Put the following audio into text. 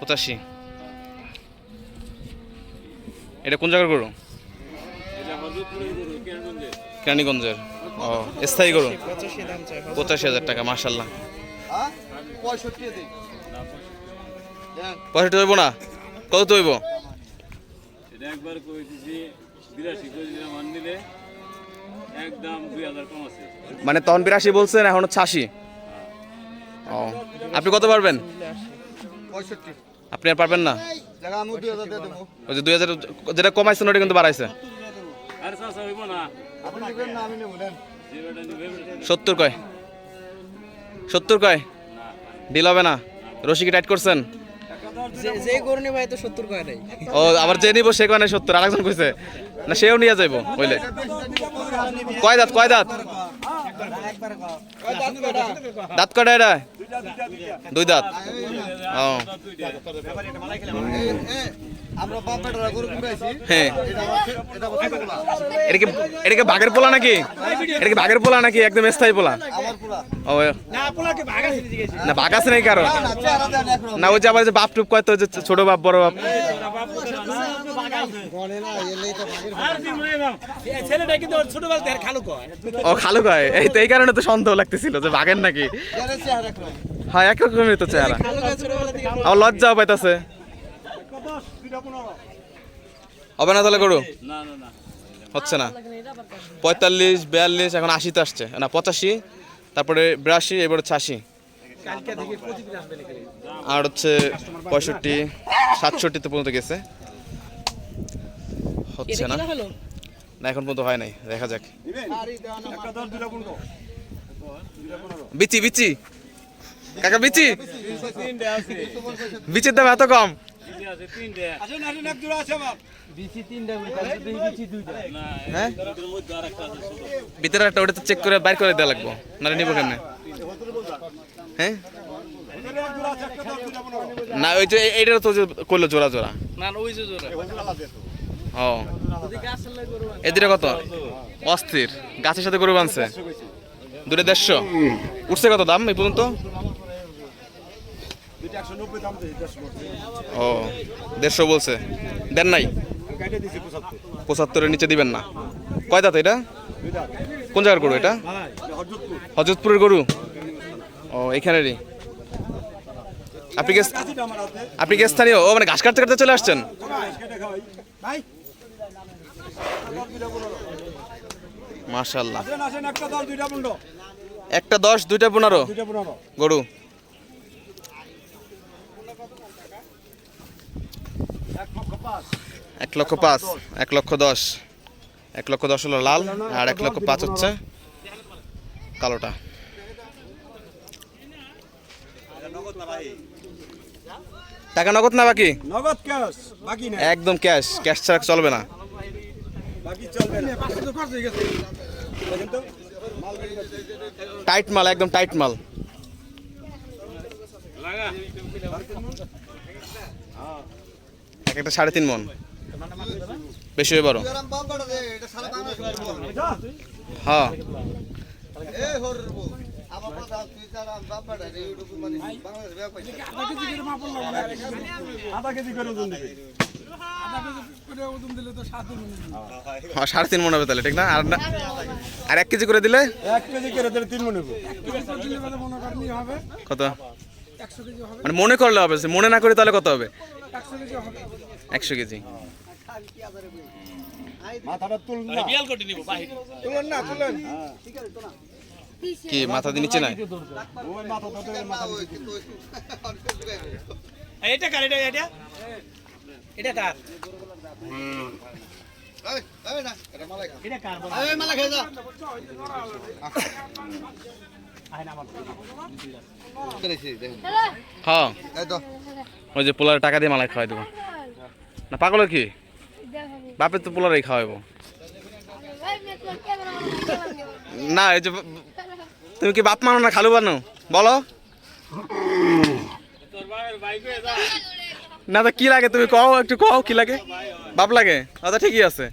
পঁচাশি। এটা কোন জায়গার গরু? কেরানীগঞ্জের। ও স্থায়ী গরু? পঁচাশি হাজার টাকা মার্শাল্লাহ হ্যাঁ পঁয়ষট্টি হইব না? কত তো হইব একবার মানে তখন বিরাশি বলছেন এখন হচ্ছে আশি। ও আপনি কত পারবেন? পঁয়ষট্টি। আপনি আর পারবেন না? দুই হাজার ওই যে দুই হাজার যেটা কমাইছেন ওটা কিন্তু বাড়াইছে। আর চাষা হইব না। আপনি নেবেন না আমি নেব নেন। যে বেটা নিবে সত্তর কয়? সত্তর কয়? ডিল হবে না। রশি কি টাইট করছেন? যে যে গরু তো সত্তর কয় নাই? ও আবার যে নিব সে কয় না সত্তর? আরেকজন কইছে না সেও নিয়ে যাইব বইলে কয় দাঁত কয় দাঁত? দাঁত কয়টা এটা? দুই দাঁত। হ্যাঁ। বাঘের পোলা নাকি? এটাকে বাঘের পোলা নাকি? একদম স্থায়ী পোলা। ও না, বাঘ আছে না যে বাপ টুপ কয় তো ছোট বাপ, বড় বাপ ছেলেটা কিন্তু ওর ছোটবেলা থেকে খালু কয় ও খালু এই তো এই কারণে তো সন্দেহ লাগতেছিল যে বাঘের নাকি? হ্যাঁ এক রকমের তো চেহারা। আমার লজ্জাও পাইতাছে। হবে না তাহলে গরু? হচ্ছে না। পঁয়তাল্লিশ, বিয়াল্লিশ, এখন আশিতে আসছে। না, পঁচাশি, তারপরে বিরাশি, এবার হচ্ছে আশি। আর হচ্ছে পঁয়ষট্টি, সাতষট্টিতে পর্যন্ত গেছে। হচ্ছে না। না এখন পর্যন্ত হয় নাই দেখা যাক। বিচি বিচি। কাকা বিচি। বিচির দাম এত কম। না হ্যাঁ? ভিতরে একটা ওটা তো চেক করে বাইর করে দেওয়া লাগবো নাহলে নিবো কেমনে? হ্যাঁ? না ওই যে এইটার তো করল জোড়া জোড়া। না ওই যে জোরে ও। এদিকে কত? অস্থির। গাছের সাথে গরু বানছে দুটো দেড়শো। উঠছে কত দাম এই পর্যন্ত? ও, দেড়শো বলছে। দেন নাই? পঁচাত্তরের নিচে দিবেন না। কয় দাঁত এটা? কোন জায়গার গরু এটা? হজরতপুরের গরু? ও, এখানেরই। আপনি কি আপনি কি স্থানীয়? ও মানে ঘাস কাটতে কাটতে চলে আসছেন? মাশাল্লাহ একটা দশ দুইটা পনেরো। গরু। এক লক্ষ পাঁচ। এক লক্ষ দশ। এক লক্ষ দশ হলো লাল আর এক লক্ষ পাঁচ হচ্ছে কালোটা। টাকা নগদ না বাকি? নগদ ক্যাশ বাকি না একদম ক্যাশ ক্যাশ ছাড়া চলবে না। টাইট মাল একদম টাইট মাল। এক একটা সাড়ে তিন মন। বেশি হয়ে বড়। হ্যাঁ। মানে আধা কেজি করে ওজন দিবে। হ্যাঁ সাড়ে তিন মন হবে তাহলে ঠিক না? আর না আর এক কেজি করে দিলে? এক কেজি করে দিলে তিন মনে হবে। কত? মানে মনে করলে হবে সে মনে না করে তাহলে কত হবে? একশো কেজি না। না কি মাথা দিয়ে নিচে নাই? ওই মাথা তো মাথা ওই কিন্তু এটা কার এটা এটা? এটা কার? এটা মালা খেয়ে যা। হ্যাঁ। এই তো। ওই যে পোলার টাকা দিয়ে মালাই খাওয়াই দেবো। না পাগলের কি? বাপের তো পোলারই খাওয়াইবো। না এই যে তুমি কি বাপ মানো না খালু বানো? বলো। না তো কি লাগে তুমি কও, একটু কও কি লাগে? বাপ লাগে? আচ্ছা ঠিকই আছে।